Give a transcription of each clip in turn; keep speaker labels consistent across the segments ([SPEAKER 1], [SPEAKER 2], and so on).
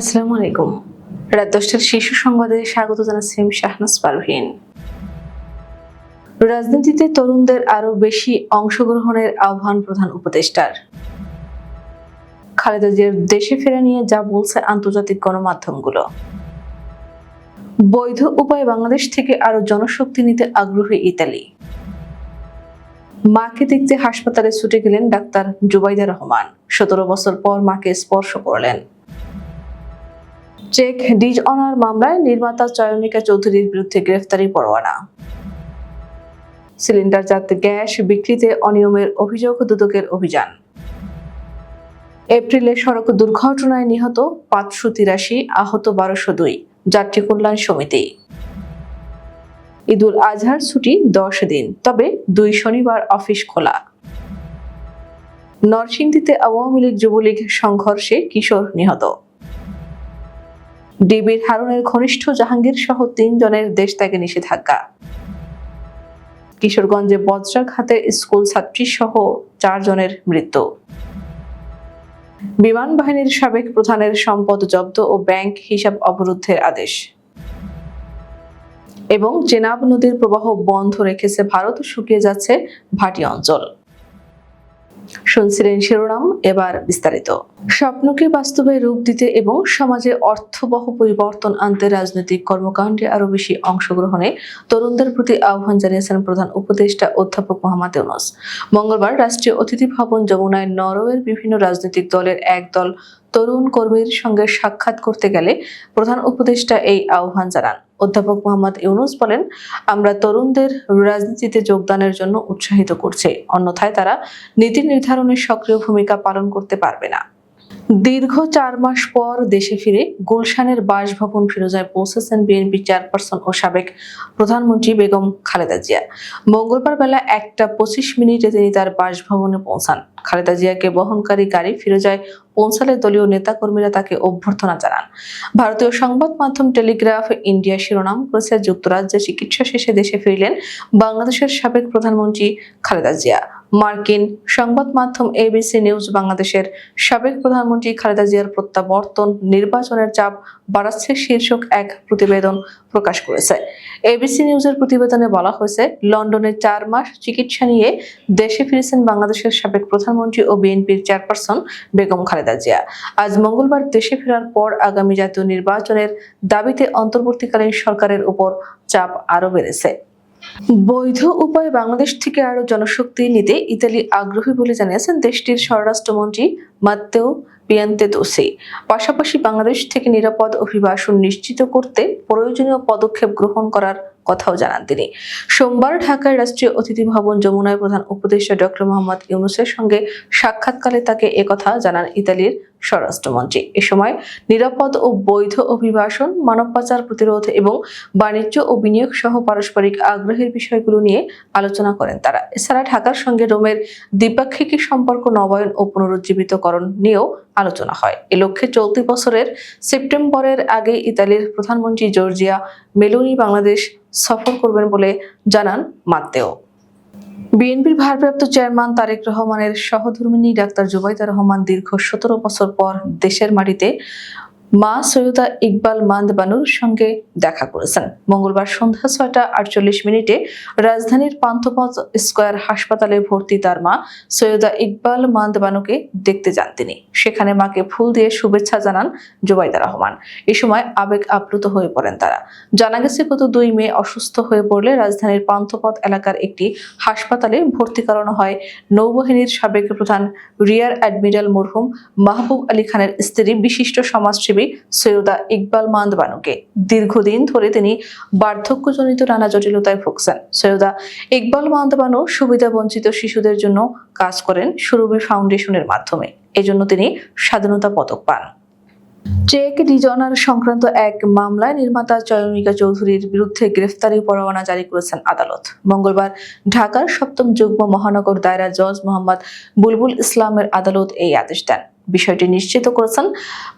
[SPEAKER 1] আসসালামু আলাইকুম। রাত দশটার শীর্ষ সংবাদে স্বাগত জানাচ্ছি শাহনাজ পারভিন। রাজনীতিতে তরুণদের আরও বেশি অংশগ্রহণের আহ্বান প্রধান উপদেষ্টার। খালেদা জিয়ার দেশে ফেরা নিয়ে যা বলছে আন্তর্জাতিক গণমাধ্যমগুলো। বৈধ উপায়ে বাংলাদেশ থেকে আরও জনশক্তি নিতে আগ্রহী ইতালি। মাকে দেখতে হাসপাতালে ছুটে গেলেন ডাক্তার জুবাইদা রহমান। সতেরো বছর পর মাকে স্পর্শ করলেন। চেক ডিজ অনার মামলায় নির্মাতা চয়নিকা চৌধুরীর বিরুদ্ধে গ্রেফতারি পরোয়ানা। সিলিন্ডার সিলিন্ডারজাত গ্যাস বিক্রিতে অনিয়মের অভিযোগ দুদকের অভিযান। এপ্রিলে সড়ক দুর্ঘটনায় নিহত পাঁচশো তিরাশি আহত বারোশো দুই যাত্রী কল্যাণ সমিতি। ঈদুল আজহার ছুটি দশ দিন, তবে দুই শনিবার অফিস খোলা। নরসিংদীতে আওয়ামী লীগ যুবলীগ সংঘর্ষে কিশোর নিহত। ডিবির হারুনের ঘনিষ্ঠ জাহাঙ্গীর সহ তিনজনের দেশ ত্যাগে নিষেধাজ্ঞা। কিশোরগঞ্জে বজ্রাঘাতে স্কুল ছাত্রী সহ চারজনের মৃত্যু। বিমান বাহিনীর সাবেক প্রধানের সম্পদ জব্দ ও ব্যাংক হিসাব অবরুদ্ধের আদেশ। এবং চেনাব নদীর প্রবাহ বন্ধ রেখেছে ভারত শুকিয়ে যাচ্ছে ভাটি অঞ্চল। শুনছিলেন শিরোনাম, এবার বিস্তারিত। স্বপ্নকে বাস্তবে রূপ দিতে এবং সমাজে অর্থবহ পরিবর্তন আনতে রাজনৈতিক কর্মকাণ্ডে আরও বেশি অংশগ্রহণে তরুণদের প্রতি আহ্বান জানিয়েছেন প্রধান উপদেষ্টা অধ্যাপক মোহাম্মদ ইউনুস। মঙ্গলবার রাষ্ট্রীয় অতিথি ভবন যমুনায় নরওয়ের বিভিন্ন রাজনৈতিক দলের এক দল তরুণ কর্মীর সঙ্গে সাক্ষাৎ করতে গেলে প্রধান উপদেষ্টা এই আহ্বান জানান। অধ্যাপক মোহাম্মদ ইউনুস বলেন, আমরা তরুণদের রাজনীতিতে যোগদানের জন্য উৎসাহিত করছি। অন্যথায় তারা নীতি নির্ধারণের সক্রিয় ভূমিকা পালন করতে পারবে না। দীর্ঘ চার মাস পর দেশে ফিরে গুলশানের বাসভবন ফিরোজায় পৌঁছেছেন বিএনপি চেয়ারপারসন ও সাবেক প্রধানমন্ত্রী বেগম খালেদা জিয়া। মঙ্গলবার বেলা একটা পঁচিশ মিনিটে তিনি তার বাসভবনে পৌঁছান। খালেদা জিয়াকে বহনকারী গাড়ি ফিরোজায় পৌঁছালে দলীয় নেতাকর্মীরা তাকে অভ্যর্থনা জানান। ভারতীয় সংবাদ মাধ্যম টেলিগ্রাফ ইন্ডিয়া শিরোনাম করেছে যুক্তরাজ্যে চিকিৎসা শেষে দেশে ফিরলেন বাংলাদেশের সাবেক প্রধানমন্ত্রী খালেদা জিয়া। মার্কিন সংবাদ মাধ্যম এবিসি নিউজ বাংলাদেশের সাবেক প্রধানমন্ত্রী খালেদা জিয়ার প্রত্যাবর্তন নির্বাচনের চাপ বাড়াচ্ছে শীর্ষক এক প্রতিবেদন প্রকাশ করেছে। এবিসি নিউজের প্রতিবেদনে বলা হয়েছে, লন্ডনে চার মাস চিকিৎসা নিয়ে দেশে ফিরেছেন বাংলাদেশের সাবেক প্রধানমন্ত্রী ও বিএনপির চেয়ারপারসন বেগম খালেদা জিয়া। আজ মঙ্গলবার দেশে ফেরার পর আগামী জাতীয় নির্বাচনের দাবিতে অন্তর্বর্তীকালীন সরকারের উপর চাপ আরও বেড়েছে। বৈধ উপায়ে বাংলাদেশ থেকে আরও জনশক্তি নিতে ইতালি আগ্রহী বলে জানিয়েছেন দেশটির স্বরাষ্ট্রমন্ত্রী মাত্তেও পিয়ান্তেদোসি। পাশাপাশি বাংলাদেশ থেকে নিরাপদ অভিবাসন নিশ্চিত করতে প্রয়োজনীয় পদক্ষেপ গ্রহণ করার কথাও জানান তিনি। সোমবার ঢাকায় রাষ্ট্রীয় অতিথি ভবন যমুনায় প্রধান উপদেষ্টা ডক্টর মোহাম্মদ ইউনুসের সঙ্গে সাক্ষাৎকালে তাকে একথা জানান ইতালির স্বরাষ্ট্রমন্ত্রী। এ সময় নিরাপদ ও বৈধ অভিবাসন, মানব পাচার প্রতিরোধ এবং বাণিজ্য ও বিনিয়োগ সহ পারস্পরিক আগ্রহের বিষয়গুলো নিয়ে আলোচনা করেন তারা। এছাড়া ঢাকার সঙ্গে রোমের দ্বিপাক্ষিক সম্পর্ক নবায়ন ও পুনরুজ্জীবিতকরণ নিয়েও আলোচনা হয়। এ লক্ষ্যে চলতি বছরের সেপ্টেম্বরের আগে ইতালির প্রধানমন্ত্রী জর্জিয়া মেলোনি বাংলাদেশ সফর করবেন বলে জানান মাত্তেও। বিএনপির ভারপ্রাপ্ত চেয়ারম্যান তারেক রহমানের সহধর্মিনী ডাক্তার জুবাইদা রহমান দীর্ঘ সতেরো বছর পর দেশের মাটিতে মা সৈয়দা ইকবাল মান্দ বানুর সঙ্গে দেখা করেছেন। মঙ্গলবার সন্ধ্যা ছয়টা আটচল্লিশ মিনিটে রাজধানীর পান্থপথ স্কোয়ার হাসপাতালে ভর্তি তার মা সৈয়দা ইকবাল মান্দ বানুকে দেখতে যান তিনি। সেখানে মাকে ফুল দিয়ে শুভেচ্ছা জানান জুবাইদা রহমান। এ সময় আবেগ আপ্লুত হয়ে পড়েন তারা। জানা গেছে, গত দুই মে অসুস্থ হয়ে পড়লে রাজধানীর পান্থপথ এলাকার একটি হাসপাতালে ভর্তি করানো হয়। নৌবাহিনীর সাবেক প্রধান রিয়ার অ্যাডমিরাল মরহুম মাহবুব আলী খানের স্ত্রী বিশিষ্ট সমাজসেবী সৈয়দা ইকবাল মান্দ বানুকে দীর্ঘদিন ধরে তিনি বার্ধক্যজনিত নানা জটিলতায় ভুগছেন। সৈয়দা ইকবাল মান্দ বানু সুবিধা বঞ্চিত শিশুদের জন্য কাজ করেন সুরভি ফাউন্ডেশনের মাধ্যমে। এজন্য তিনি স্বাধীনতা পদক পান। চেক ডিজনার সংক্রান্ত এক মামলায় নির্মাতা চয়নিকা চৌধুরীর বিরুদ্ধে গ্রেফতারি পরোয়ানা জারি করেছেন আদালত। মঙ্গলবার ঢাকার সপ্তম যুগ্ম মহানগর দায়রা জজ মোহাম্মদ বুলবুল ইসলামের আদালত এই আদেশ দেন। বিষয়টি নিশ্চিত করেছেন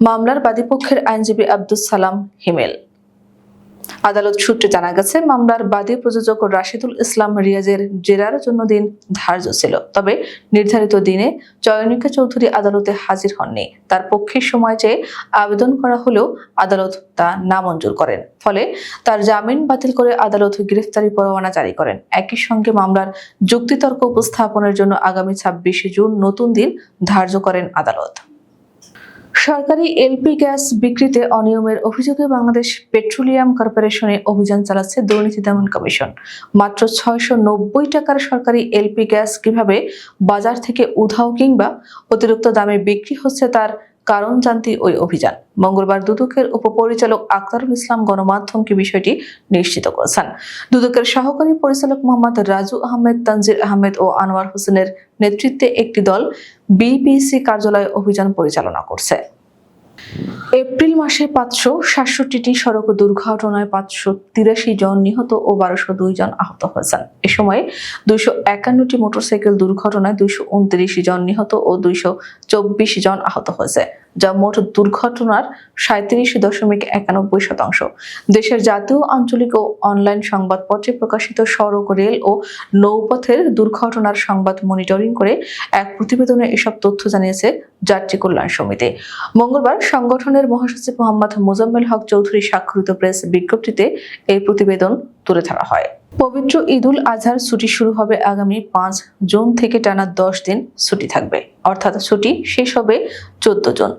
[SPEAKER 1] মামলার বাদীপক্ষের আইনজীবী আব্দুস সালাম হিমেল। আদালত সূত্রে জানা গেছে, মামলার বাদী প্রযোজক রাশিদুল ইসলাম রিয়াজের জেরার জন্য দিন ধার্য ছিল। তবে নির্ধারিত দিনে চয়নিকা চৌধুরী আদালতে হাজির হননি। তার পক্ষে সময় চেয়ে আবেদন করা হলেও আদালত তা নামঞ্জুর করেন। ফলে তার জামিন বাতিল করে আদালত গ্রেফতারি পরোয়ানা জারি করেন। একই সঙ্গে মামলার যুক্তিতর্ক উপস্থাপনের জন্য আগামী ছাব্বিশে জুন নতুন দিন ধার্য করেন আদালত। সরকারি এলপি গ্যাস বিক্রিতে অনিয়মের অভিযোগে বাংলাদেশ পেট্রোলিয়াম কর্পোরেশনে অভিযান চালাচ্ছে দুর্নীতি দমন কমিশন। মাত্র ছয়শো নব্বই টাকার সরকারি এলপি গ্যাস কীভাবে বাজার থেকে উধাও কিংবা অতিরিক্ত দামে বিক্রি হচ্ছে তার কারণ জানতে ওই অভিযান। মঙ্গলবার দুদকের উপপরিচালক আক্তারুল ইসলাম গণমাধ্যমকে বিষয়টি নিশ্চিত করেছেন। দুদকের সহকারী পরিচালক মোহাম্মদ রাজু আহমেদ, তানজির আহমেদ ও আনোয়ার হোসেনের নেতৃত্বে একটি দল বিপিসি কার্যালয়ে অভিযান পরিচালনা করছে। এপ্রিল মাসে পাঁচশো সাতষট্টিটি সড়ক দুর্ঘটনায় পাঁচশো তিরাশি জন নিহত ও বারোশো দুই জন আহত হয়েছেন। এ সময় দুইশো একান্নটি মোটরসাইকেল দুর্ঘটনায় দুইশো উনত্রিশ জন নিহত ও দুইশো চব্বিশ জন আহত হয়েছে। যা মোট দুর্ঘটনার সাঁত্রিশ দশমিক একানব্বই শতাংশ। দেশের জাতীয়, আঞ্চলিক ও অনলাইন সংবাদপত্রে প্রকাশিত সড়ক, রেল ও নৌপথের দুর্ঘটনার সংবাদ মনিটরিং করে এক প্রতিবেদনে এসব তথ্য জানিয়েছে যাত্রী কল্যাণ সমিতি। মঙ্গলবার সংগঠনের মহাসচিব মোহাম্মদ মোজাম্মেল হক চৌধুরী স্বাক্ষরিত প্রেস বিজ্ঞপ্তিতে এই প্রতিবেদন তুলে ধরা হয়। পবিত্র ঈদুল আজহার ছুটি শুরু হবে আগামী পাঁচ জুন থেকে টানা দশ দিন ছুটি থাকবে। অর্থাৎ ছুটি শেষ হবে চোদ্দ জন।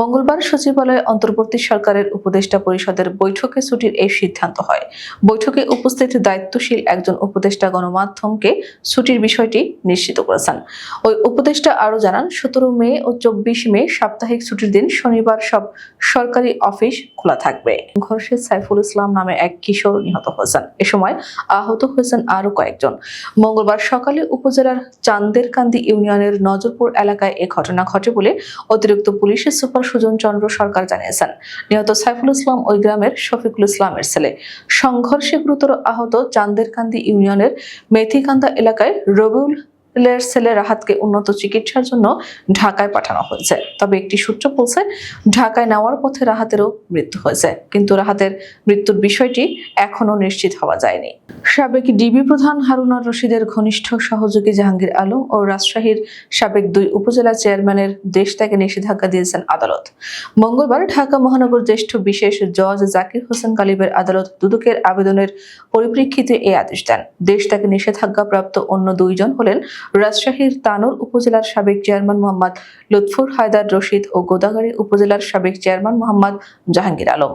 [SPEAKER 1] মঙ্গলবার সচিবালয়ে অন্তর্বর্তী সরকারের উপদেষ্টা পরিষদের বৈঠকে ছুটির এই সিদ্ধান্ত হয়। বৈঠকে উপস্থিত দায়িত্বশীল একজন উপদেষ্টা গণমাধ্যমকে ছুটির বিষয়টি নিশ্চিত করেছেন। ওই উপদেষ্টা আরও জানান, সতেরো মে ও চব্বিশ মে সাপ্তাহিক ছুটির দিন শনিবার সব সরকারি অফিস খোলা থাকবে। ঘর্ষে সাইফুল ইসলাম নামে এক কিশোর নিহত হয়েছেন। এ সময় আহত হয়েছেন আরও কয়েকজন। মঙ্গলবার সকালে উপজেলার চান্দেরকান্দি ইউনিয়নের নজরপুর এলাকায় এ ঘটনা ঘটে বলে অতিরিক্ত পুলিশের সুপার সুজন চন্দ্র সরকার জানিয়েছেন। নিহত সাইফুল ইসলাম ওই গ্রামের শফিকুল ইসলামের ছেলে। সংঘর্ষে গুরুতর আহত চান্দেরকান্দি ইউনিয়নের মেথিকান্দা এলাকায় রবিউল লের ছেলে রাহাতকে উন্নত চিকিৎসার জন্য ঢাকায় পাঠানো হয়েছে। তবে একটি সূত্র বলছে, ঢাকায় নেওয়ার পথে রাহাতেরও মৃত্যু হয়েছে। কিন্তু রাহাতের মৃত্যুর বিষয়টি এখনও নিশ্চিত হওয়া যায়নি। সাবেক ডিবি প্রধান হারুনার রশিদের ঘনিষ্ঠ সহযোগী জাহাঙ্গীর আলম ও রাজশাহীর সাবেক দুই উপজেলা চেয়ারম্যানের দেশ ত্যাগে নিষেধাজ্ঞা দিয়েছেন আদালত। মঙ্গলবার ঢাকা মহানগর জ্যেষ্ঠ বিশেষ জজ জাকির হোসেন কালিবের আদালত দুদকের আবেদনের পরিপ্রেক্ষিতে এই আদেশ দেন। দেশ ত্যাগে নিষেধাজ্ঞাপ্রাপ্ত অন্য দুইজন হলেন রাজশাহীর তানোর উপজেলার সাবেক চেয়ারম্যান মোহাম্মদ লুৎফুর হায়দার রশিদ ও গোদাগাড়ী উপজেলার সাবেক চেয়ারম্যান মোহাম্মদ জাহাঙ্গীর আলম।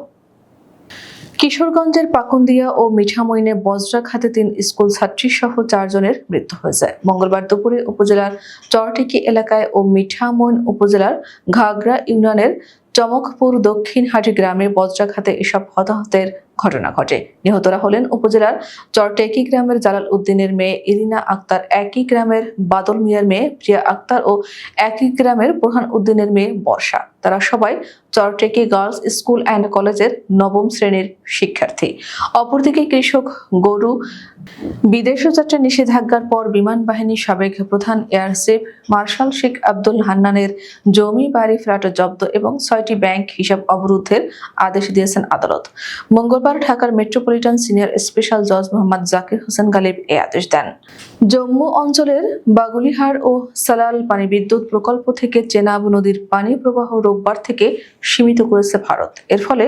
[SPEAKER 1] কিশোরগঞ্জের পাকুন্দিয়া ও মিঠামইনে বজ্রা খাতে তিন স্কুল ছাত্রী সহ চারজনের মৃত্যু হয়েছে। মঙ্গলবার দুপুরে উপজেলার চরটিকি এলাকায় ও মিঠামইন উপজেলার ঘাগরা ইউনিয়নের চমকপুর দক্ষিণ হাটি গ্রামে বজ্রাঘাতে এসব হতাহতের ঘটনা ঘটে। নিহতরা হলেন উপজেলার চরটেকি গ্রামের জালাল উদ্দিনের মেয়ে ইরিনা আক্তার, একই গ্রামের বাদল মিয়ার মেয়ে প্রিয়া আক্তার ও একই গ্রামের প্রধান উদ্দিনের মেয়ে বর্ষা। তারা সবাই চরটেকি গার্লস স্কুল অ্যান্ড কলেজের নবম শ্রেণির শিক্ষার্থী। অপরদিকে কৃষক গরু বিদেশ যাত্রা নিষেধাজ্ঞার পর বিমান বাহিনীর সাবেক প্রধান air chief marshal Sheikh Abdul হান্নানের জমি, বাড়ি ফ্ল্যাট জব্দ এবং ছয়টি ব্যাংক হিসাব অবরোধের আদেশ দিয়েছেন আদালত। মঙ্গলবার ঢাকার মেট্রোপলিটন সিনিয়র স্পেশাল জজ মোহাম্মদ জাকির হোসেন গালিব এ আদেশ দেন। জম্মু অঞ্চলের বাগুলিহার ও সালাল পানি বিদ্যুৎ প্রকল্প থেকে চেনাব নদীর পানি প্রবাহ রোববার থেকে সীমিত করেছে ভারত। এর ফলে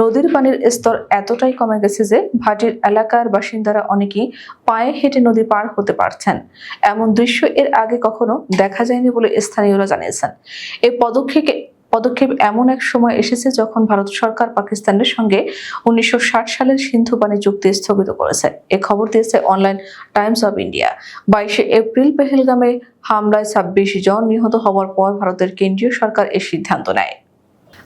[SPEAKER 1] নদীর পানির স্তর এতটাই কমে গেছে যে ভাটির এলাকার বাসিন্দারা অনেকেই পায়ে হেঁটে নদী পার হতে পারছেন। এমন দৃশ্য এর আগে কখনো দেখা যায়নি বলে স্থানীয়রা জানিয়েছেন। এই পদক্ষেপে পদক্ষেপ এমন এক সময় এসেছে যখন ভারত সরকার পাকিস্তানের সঙ্গে উনিশশো ষাট সালের সিন্ধু পানি চুক্তি স্থগিত করেছে। এ খবর দিয়েছে অনলাইন টাইমস অব ইন্ডিয়া। বাইশে এপ্রিল পেহেলগামে হামলায় ছাব্বিশ জন নিহত হওয়ার পর ভারতের কেন্দ্রীয় সরকার এ সিদ্ধান্ত নেয়।